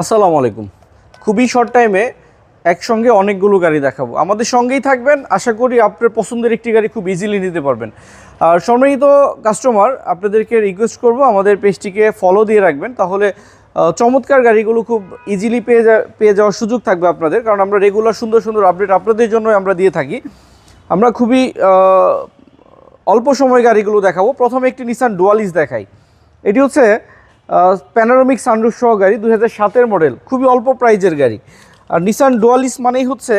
আসসালামু আলাইকুম। খুবই শর্ট টাইমে একসঙ্গে অনেকগুলো গাড়ি দেখাবো। আমাদের সঙ্গেই থাকবেন, আশা করি আপনার পছন্দের একটি গাড়ি খুব ইজিলি নিতে পারবেন। আর সম্মানিত কাস্টমার আপনাদেরকে রিকোয়েস্ট করব আমাদের পেজটিকে ফলো দিয়ে রাখবেন, তাহলে চমৎকার গাড়িগুলো খুব ইজিলি পেয়ে যা, পেয়ে যাওয়ার সুযোগ থাকবে আপনাদের, কারণ আমরা রেগুলার সুন্দর সুন্দর আপডেট আপনাদের জন্য আমরা দিয়ে থাকি। আমরা খুবই অল্প সময় গাড়িগুলো দেখাবো। প্রথমে একটি নিসান ডুয়ালিস দেখাই। এটি হচ্ছে প্যানারোমিক সানরুফ সহ গাড়ি, দুই হাজার সাতের মডেল খুবই অল্প প্রাইজের গাড়ি। আর নিসান ডুয়ালিস মানেই হচ্ছে,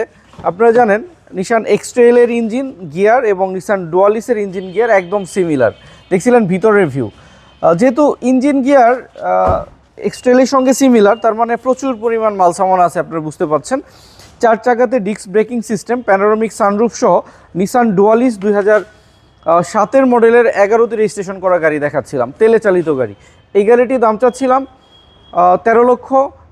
আপনারা জানেন নিসান এক্সট্রেলের ইঞ্জিন গিয়ার এবং নিসান ডুয়ালিসের ইঞ্জিন গিয়ার একদম সিমিলার দেখছিলেন ভিতরের ভিউ যেহেতু ইঞ্জিন গিয়ার এক্সট্রেলের সঙ্গে সিমিলার তার মানে প্রচুর পরিমাণ মাল সামান আছে, আপনারা বুঝতে পারছেন। চার চাকাতে disc braking system panoramic sunroof সহ নিসান ডুয়ালিস দুই হাজার সাতের মডেলের এগারোতে রেজিস্ট্রেশন করা গাড়ি দেখাচ্ছিলাম, তেলে চালিত গাড়ি। এই গাড়িটির দাম চাচ্ছিলাম তেরো লক্ষ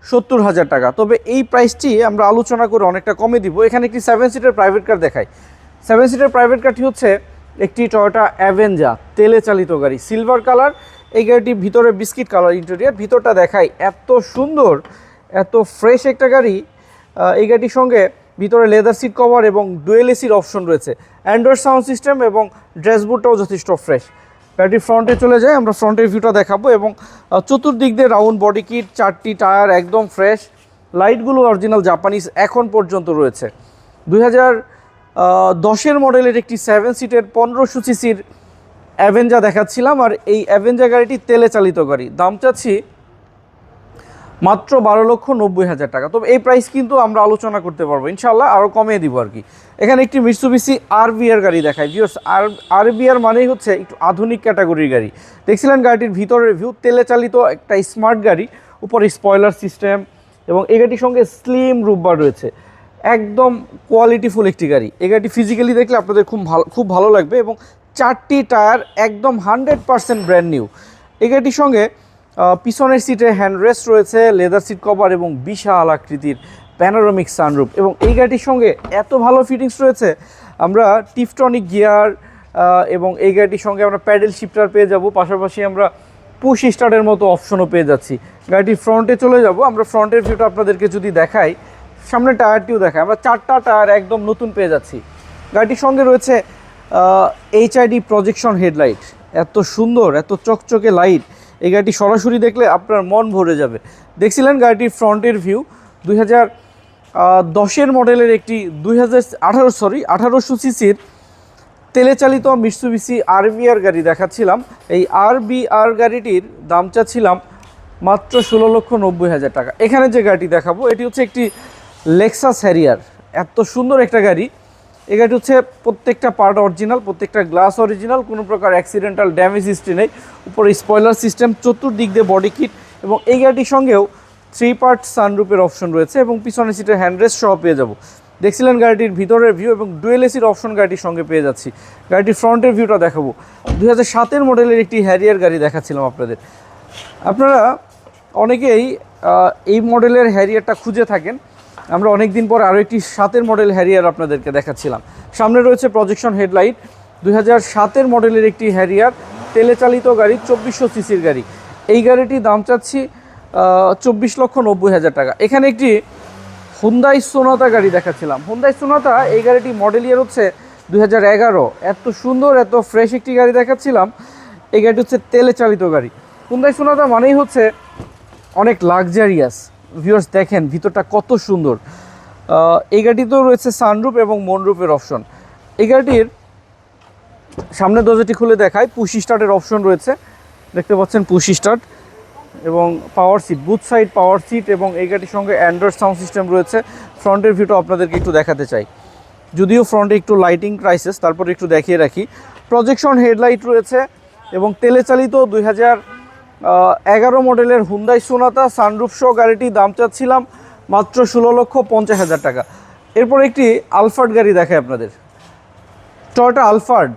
সত্তর হাজার টাকা। তবে এই প্রাইসটি আমরা আলোচনা করে অনেকটা কমে দিব। এখানে একটি সেভেন সিটের প্রাইভেট কার দেখাই। সেভেন সিটের প্রাইভেট কারটি হচ্ছে একটি টয়োটা অ্যাভেঞ্জা তেলে চালিত গাড়ি সিলভার কালার এই গাড়িটি ভিতরে বিস্কিট কালার ইন্টেরিয়ার ভিতরটা দেখাই, এত সুন্দর, এত ফ্রেশ একটা গাড়ি। এই গাড়িটির সঙ্গে ভিতরে লেদার সিট কভার এবং ডুয়েল এসির অপশন রয়েছে। অ্যান্ড্রয়েড সাউন্ড সিস্টেম এবং ড্রেসবোর্ডটাও যথেষ্ট ফ্রেশ গাড়িটির ফ্রন্টে চলে যায় আমরা ফ্রন্টের ভিউটা দেখাবো এবং চতুর্দিক দিয়ে রাউন্ড বডি কিট চারটি টায়ার একদম ফ্রেশ লাইটগুলো অরিজিনাল জাপানিজ এখন পর্যন্ত রয়েছে। দুই হাজার দশের মডেলের একটি সেভেন সিটের পনেরোশো সিসির অ্যাভেঞ্জা দেখাচ্ছিলাম, আর এই অ্যাভেঞ্জা গাড়িটি তেলে চালিত গাড়ি। দাম চাচ্ছি মাত্র বারো লক্ষ নব্বই হাজার টাকা। তবে এই প্রাইস কিন্তু আমরা আলোচনা করতে পারব। ইনশাল্লাহ আরও কমিয়ে দিব আর কি। এখানে একটি মিটসুবিসি আরবিআর গাড়ি দেখায় ভিউর্স আর আরবিআর মানেই হচ্ছে একটু আধুনিক ক্যাটাগরির গাড়ি। দেখছিলেন গাড়িটির ভিতরের ভিউ তেলে চালিত একটা স্মার্ট গাড়ি, উপরে স্পয়লার সিস্টেম এবং এই গাড়িটির সঙ্গে স্লিম রূপবার রয়েছে। একদম কোয়ালিটিফুল একটি গাড়ি। এই গাড়িটি ফিজিক্যালি দেখলে আপনাদের খুব ভালো খুব ভালো লাগবে এবং চারটি টায়ার একদম হান্ড্রেড পারসেন্ট ব্র্যান্ড নিউ এই গাড়িটির সঙ্গে পিছনের সিটে হ্যান্ডরেস্ট রয়েছে লেদার সিট কভার এবং বিশাল আকৃতির প্যানোরামিক সানরুপ এবং এই গাড়িটির সঙ্গে এত ভালো ফিটিংস রয়েছে। আমরা টিফটনিক গিয়ার এবং এই গাড়িটির সঙ্গে আমরা প্যাডেল শিফটার পেয়ে যাব, পাশাপাশি আমরা পুশ স্টার্টের মতো অপশনও পেয়ে যাচ্ছি। গাড়িটির ফ্রন্টে চলে যাব, আমরা ফ্রন্টের ভিউটা আপনাদেরকে যদি দেখাই সামনে টায়ারটিও দেখাই, আমরা চারটা টায়ার একদম নতুন পেয়ে যাচ্ছি। গাড়িটির সঙ্গে রয়েছে এইচআইডি প্রজেকশন হেডলাইট এত সুন্দর, এত চকচকে লাইট এই গাড়িটি সরাসরি দেখলে আপনার মন ভরে যাবে। দেখছিলেন গাড়িটির ফ্রন্টের ভিউ? দুই হাজার দশের মডেলের একটি দুই হাজার আঠারো সরি আঠারোশো সিসির তেলে চালিত মিটসুবিসি আরবিআর গাড়ি দেখাচ্ছিলাম। এই আরবিআর গাড়িটির দাম চাচ্ছিলাম মাত্র ষোলো লক্ষ নব্বই হাজার টাকা। এখানে যে গাড়িটি দেখাবো, এটি হচ্ছে একটি লেক্সাস হ্যারিয়ার এত সুন্দর একটা গাড়ি। এই গাড়িটি হচ্ছে প্রত্যেকটা পার্ট অরিজিনাল প্রত্যেকটা গ্লাস অরিজিনাল কোনো প্রকার অ্যাক্সিডেন্টাল ড্যামেজ হিস্ট্রি নেই। উপরে স্পয়লার সিস্টেম চতুর্দিক দিয়ে বডি কিট এবং এই গাড়িটির সঙ্গেও থ্রি পার্ট সানরুপের অপশন রয়েছে এবং পিছনের সিটের হ্যান্ডরেস্ট সহ পেয়ে যাব। দেখছিলেন গাড়িটির ভিতরের ভিউ এবং ডুয়েল এসির অপশন গাড়িটির সঙ্গে পেয়ে যাচ্ছি। গাড়িটির ফ্রন্টের ভিউটা দেখাবো। দু হাজার সাতের মডেলের একটি হ্যারিয়ার গাড়ি দেখাচ্ছিলাম আপনাদের। আপনারা অনেকেই এই মডেলের হ্যারিয়ারটা খুঁজে থাকেন। আমরা অনেক দিন পর আরও একটি সাতের মডেল হ্যারিয়ার আপনাদেরকে দেখাচ্ছিলাম। সামনে রয়েছে প্রজেকশন হেডলাইট দুই সাতের মডেলের একটি হ্যারিয়ার তেলে চালিত গাড়ি, চব্বিশশো সিসির গাড়ি। এই গাড়িটির দাম চাচ্ছি চব্বিশ লক্ষ নব্বই হাজার টাকা। এখানে একটি হুন্দাই সোনাতা গাড়ি দেখাচ্ছিলাম। হুন্দাই সোনাতা এই গাড়িটি মডেল ইয়ার হচ্ছে দুই হাজার এগারো। এত সুন্দর, এত ফ্রেশ একটি গাড়ি দেখাচ্ছিলাম। এই গাড়িটি হচ্ছে তেলে চালিত গাড়ি। হুন্দাই সোনাতা মানেই হচ্ছে অনেক লাক্সারিয়াস ভিউয়ার্স দেখেন, ভিতরটা কত সুন্দর। এই গাড়িতেও রয়েছে সানরুপ এবং মনরুপের অপশন এই গাড়িটির সামনের দরজাটি খুলে দেখায় পুশি স্টার্টের অপশন রয়েছে। দেখতে পাচ্ছেন পুশি স্টার্ট এবং power seat both side power seat এবং এই গাড়ির সঙ্গে অ্যান্ড্রয়েড সাউন্ড সিস্টেম রয়েছে। ফ্রন্টের ভিউটা আপনাদেরকে একটু দেখাতে চাই। যদিও ফ্রন্টে একটু লাইটিং ক্রাইসিস তারপর একটু দেখিয়ে রাখি। প্রজেকশন হেডলাইট রয়েছে এবং তেলে চালিত দুই হাজার এগারো মডেলের হুন্দাই সোনাতা সানরুফ গাড়িটি দাম চাচ্ছিলাম মাত্র ষোলো লক্ষ পঞ্চাশ হাজার টাকা। এরপর একটি আলফার্ড গাড়ি দেখায় আপনাদের। Toyota Alphard.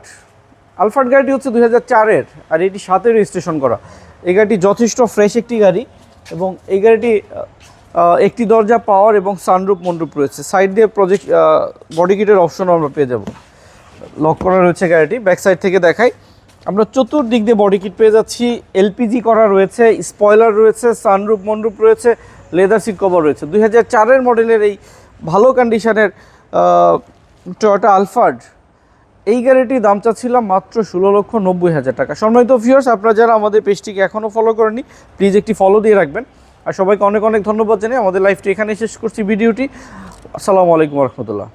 আলফার্ড গাড়িটি হচ্ছে দুই হাজার চারের আর এটি সাতের রেজিস্ট্রেশন করা। এই গাড়িটি যথেষ্ট ফ্রেশ একটি গাড়ি এবং এই গাড়িটি একটি দরজা, পাওয়ার এবং সানরুপ মন্ডুপ রয়েছে। সাইড দিয়ে প্রজেক্ট বডি কিটের অপশনও আমরা পেয়ে যাব। লক করা রয়েছে গাড়িটি ব্যাক সাইড থেকে দেখাই। আমরা চতুর্দিক দিয়ে বডি কিট পেয়ে যাচ্ছি। এলপিজি করা রয়েছে স্পয়লার রয়েছে সানরুপ মনরুপ রয়েছে লেদার সিট কভার রয়েছে। দুই হাজার চারের মডেলের এই ভালো কন্ডিশনের টয়োটা আলফার্ড এই গাড়িটির দাম চাচ্ছিলাম মাত্র ষোলো লক্ষ নব্বই হাজার টাকা। সম্মানিত ভিউয়ার্স আপনারা যারা আমাদের পেজটিকে এখনও ফলো করেনি প্লিজ একটি ফলো দিয়ে রাখবেন। আর সবাইকে অনেক অনেক ধন্যবাদ জানিয়ে আমাদের লাইফটি এখানে শেষ করছি ভিডিওটি। আসসালামু আলাইকুম রহমতুল্লাহ।